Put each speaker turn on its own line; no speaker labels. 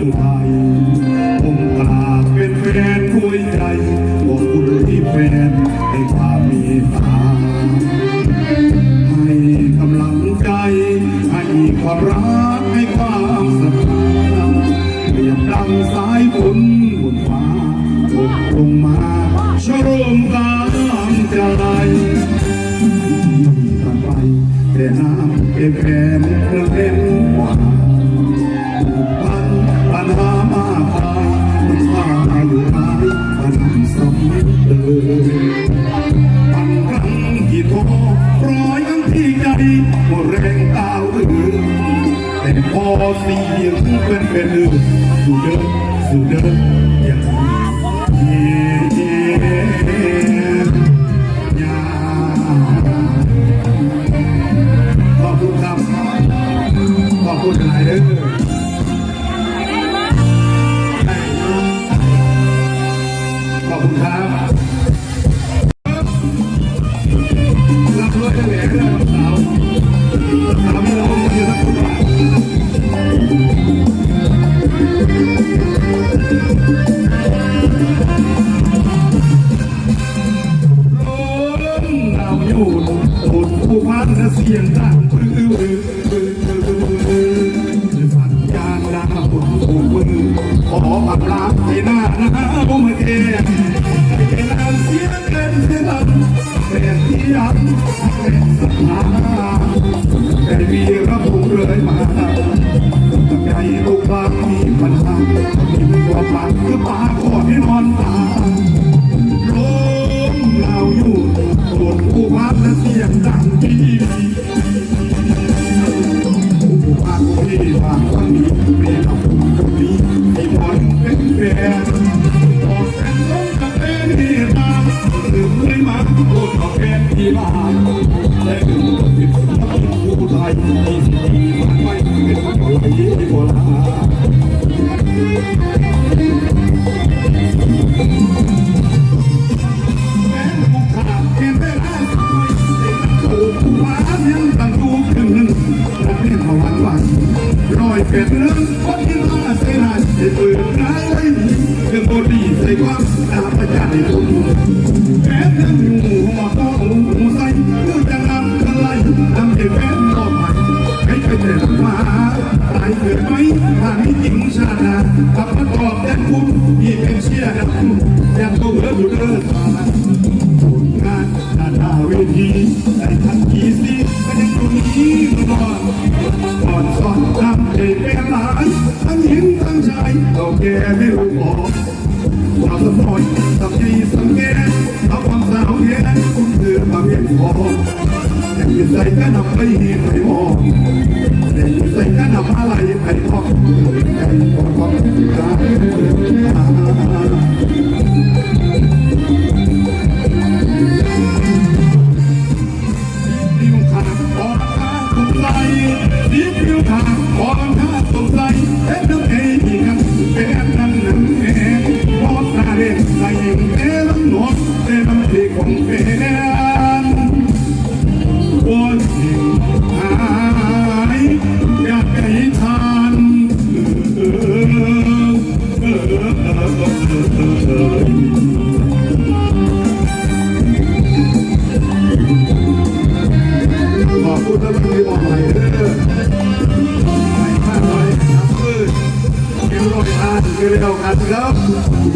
ผมกราเป็นแฟนด้ยใจขอบคุที่แฟนให้ความมตตาให้กำลังใจให้ความรักให้ความศรัเปรียบดังสายฝนบนฟ้าตกลงมาชโรมตามใจแต่น้ำเป็นแฟนเพื่อเป็นหวาน พอเสียงเป็นเป็นเอือสู่เดินสู่เดินอย่างนี้เย่ยาขอบคุณครับขอบคุณหลายเด้อขอบคุณครับรับรวยได้แหล่เรื่องสาวส บนผู้พันเสียงดังปรือปรือปรือปื้อสัญญาณดาบุญผูกมือขออับลาให้หน้าหน้าบุ้มเทให้นานเสียงเล่นเสียงเป็นที่อันเป็นศรัทธาแต่วีร เพียงแต่ได้ถูกผู้ฟ้ายังตั้งดูขึ้นหนึ่งและเพียงพวันวันรอยเป็ดเรื่องคนที่มาใส่หน้าจะเปิดร้ายไว้เรื่องบดีใส่ความตาประจานทุนแม้ยังอยู่หัวก็หูใส่ก็จะนำกันไล่ทำให้แฟน ยร์นะคุณยังคงเลืออยู่เดินมาผลงานหน้าหน้าเวทีได้ทันทีสิก็ยังตรงนี้รอดก่อนสอนทำเด็กเป็นหลานทั้งหญิงทั้งชายเราแก่ไม่รู้พอความสมอยสับยีสังเกตเอาความสาวแก่คุณคือมาเพียงพอแต่ยิ่ใส่ก็นำไปเห็นไปมองแต่ยิ่ใส่ก็นำอะไรไปท่องใจของความกา เร็วกันครับ